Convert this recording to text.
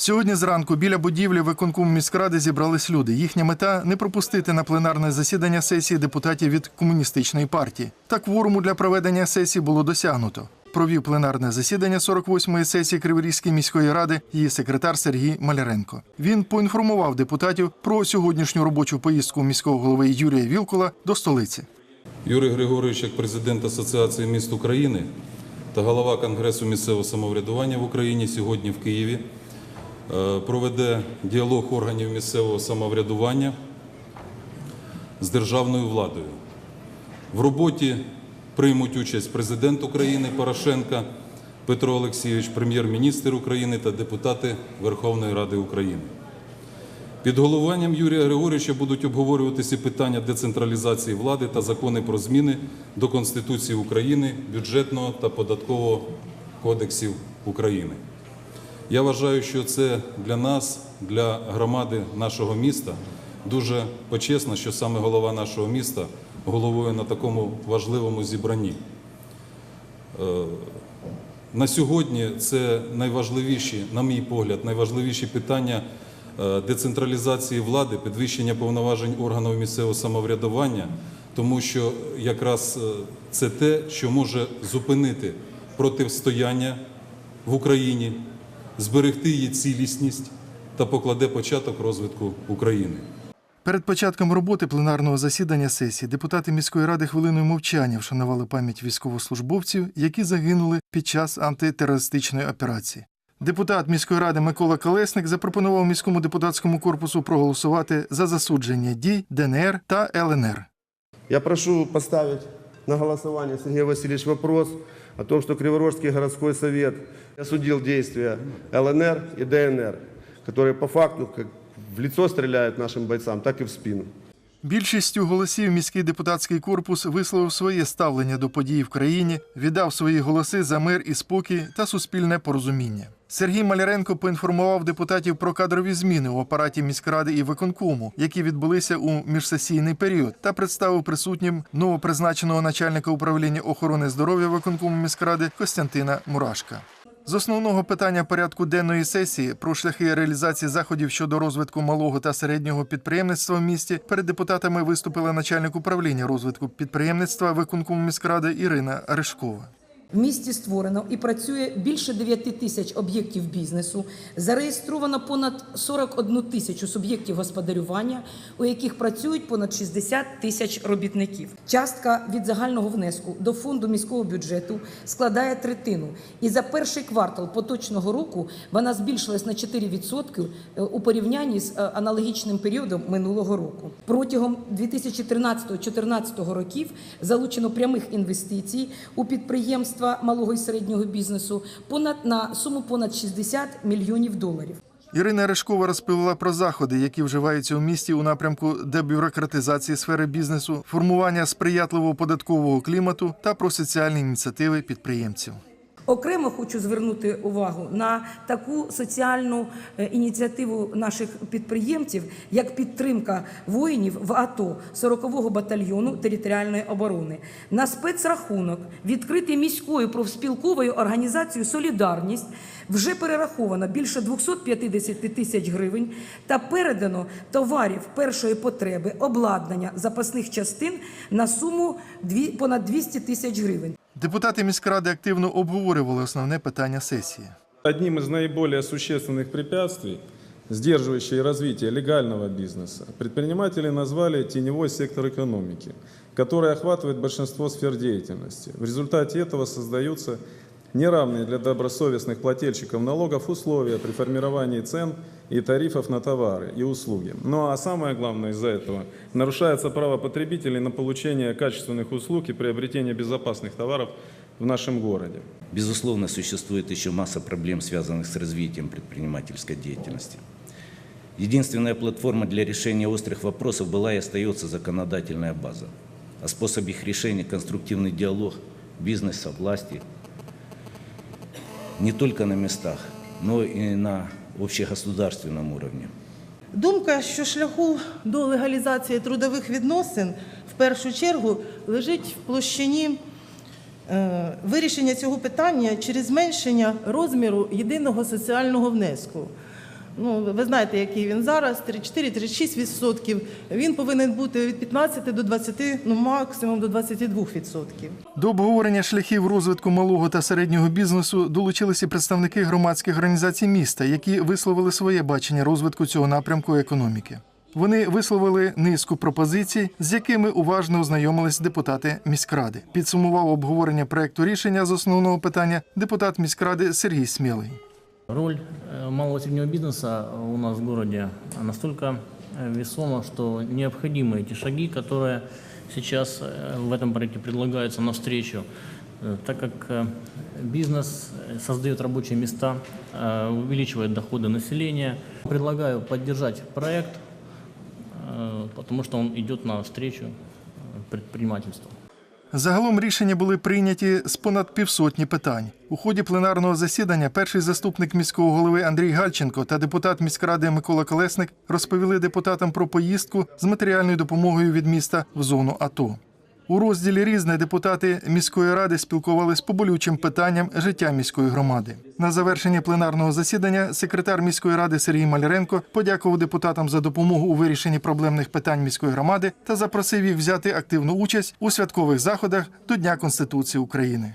Сьогодні зранку біля будівлі виконкому міськради зібрались люди. Їхня мета не пропустити на пленарне засідання сесії депутатів від комуністичної партії. Та кворуму для проведення сесії було досягнуто. Провів пленарне засідання 48-ї сесії Криворізької міської ради її секретар Сергій Маляренко. Він поінформував депутатів про сьогоднішню робочу поїздку міського голови Юрія Вілкула до столиці. Юрій Григорович, як президент Асоціації міст України та голова Конгресу місцевого самоврядування в Україні сьогодні в Києві проведе діалог органів місцевого самоврядування з державною владою. В роботі приймуть участь президент України Порошенка Петро Олексійович, прем'єр-міністр України та депутати Верховної Ради України. Під головуванням Юрія Григоровича будуть обговорюватися питання децентралізації влади та закони про зміни до Конституції України, бюджетного та податкового кодексів України. Я вважаю, що це для нас, для громади нашого міста, дуже почесно, що саме голова нашого міста головує на такому важливому зібранні. Е, На сьогодні це найважливіші, на мій погляд, найважливіші питання е, децентралізації влади, підвищення повноважень органів місцевого самоврядування, тому що якраз е, це те, що може зупинити протистояння в Україні, зберегти її цілісність та покладе початок розвитку України. Перед початком роботи пленарного засідання сесії депутати міської ради хвилиною мовчання вшанували пам'ять військовослужбовців, які загинули під час антитерористичної операції. Депутат міської ради Микола Колесник запропонував міському депутатському корпусу проголосувати за засудження дій ДНР та ЛНР. Я прошу поставить на голосование, Сергей Васильевич, вопрос о том, что Криворожский городской совет осудил действия ЛНР и ДНР, которые по факту как в лицо стреляют нашим бойцам, так и в спину. Більшістю голосів міський депутатський корпус висловив своє ставлення до подій в країні, віддав свої голоси за мир і спокій та суспільне порозуміння. Сергій Маляренко поінформував депутатів про кадрові зміни у апараті міськради і виконкому, які відбулися у міжсесійний період, та представив присутнім новопризначеного начальника управління охорони здоров'я виконкому міськради Костянтина Мурашка. З основного питання порядку денної сесії про шляхи реалізації заходів щодо розвитку малого та середнього підприємництва в місті перед депутатами виступила начальник управління розвитку підприємництва виконкому міськради Ірина Ришкова. В місті створено і працює більше 9 тисяч об'єктів бізнесу. Зареєстровано понад 41 тисячу суб'єктів господарювання, у яких працюють понад 60 тисяч робітників. Частка від загального внеску до фонду міського бюджету складає третину. І за перший квартал поточного року вона збільшилась на 4% у порівнянні з е, аналогічним періодом минулого року. Протягом 2013-2014 років залучено прямих інвестицій у підприємства малого і середнього бізнесу понад на суму понад 60 мільйонів доларів. Ірина Решкова розповіла про заходи, які вживаються у місті у напрямку дебюрократизації сфери бізнесу, формування сприятливого податкового клімату та про соціальні ініціативи підприємців. Окремо хочу звернути увагу на таку соціальну е, ініціативу наших підприємців, як підтримка воїнів в АТО 40-го батальйону територіальної оборони на спецрахунок, відкритий міською профспілковою організацією Солідарність. Вже перераховано більше 250 тисяч гривень та передано товарів першої потреби, обладнання запасних частин на суму понад 200 тисяч гривень. Депутати міськради активно обговорювали основне питання сесії. Одним из наиболее существенных препятствий, сдерживающих развитие легального бизнеса, предприниматели назвали теневой сектор экономики, который охватывает большинство сфер деятельности. В результате этого создаются неравные для добросовестных плательщиков налогов условия при формировании цен и тарифов на товары и услуги. Ну а самое главное из-за этого нарушается право потребителей на получение качественных услуг и приобретение безопасных товаров в нашем городе. Безусловно, существует еще масса проблем, связанных с развитием предпринимательской деятельности. Единственная платформа для решения острых вопросов была и остается законодательная база. О способе их решения конструктивный диалог бизнеса, власти не только на местах, но и на общегосударственном уровне. Думка, що шляху до легалізації трудових відносин в першу чергу лежить в площині е, вирішення цього питання через зменшення розміру єдиного соціального внеску. Ну, ви знаєте, який він зараз, 34-36%. Він повинен бути від 15 до 20, ну максимум до 22%. До обговорення шляхів розвитку малого та середнього бізнесу долучилися представники громадських організацій міста, які висловили своє бачення розвитку цього напрямку економіки. Вони висловили низку пропозицій, з якими уважно ознайомились депутати міськради. Підсумував обговорення проекту рішення з основного питання депутат міськради Сергій Смілий. Роль э, малого и среднего бизнеса у нас в городе настолько э, весома, что необходимы эти шаги, которые сейчас э, в этом проекте предлагаются навстречу, э, так как э, бизнес э, создает рабочие места, э, увеличивает доходы населения. Предлагаю поддержать проект, э, потому что он идет навстречу э, предпринимательству. Загалом рішення були прийняті з понад півсотні питань. У ході пленарного засідання перший заступник міського голови Андрій Гальченко та депутат міськради Микола Колесник розповіли депутатам про поїздку з матеріальною допомогою від міста в зону АТО. У розділі різне депутати міської ради спілкувалися по болючим питанням життя міської громади. На завершення пленарного засідання секретар міської ради Сергій Маляренко подякував депутатам за допомогу у вирішенні проблемних питань міської громади та запросив їх взяти активну участь у святкових заходах до Дня Конституції України.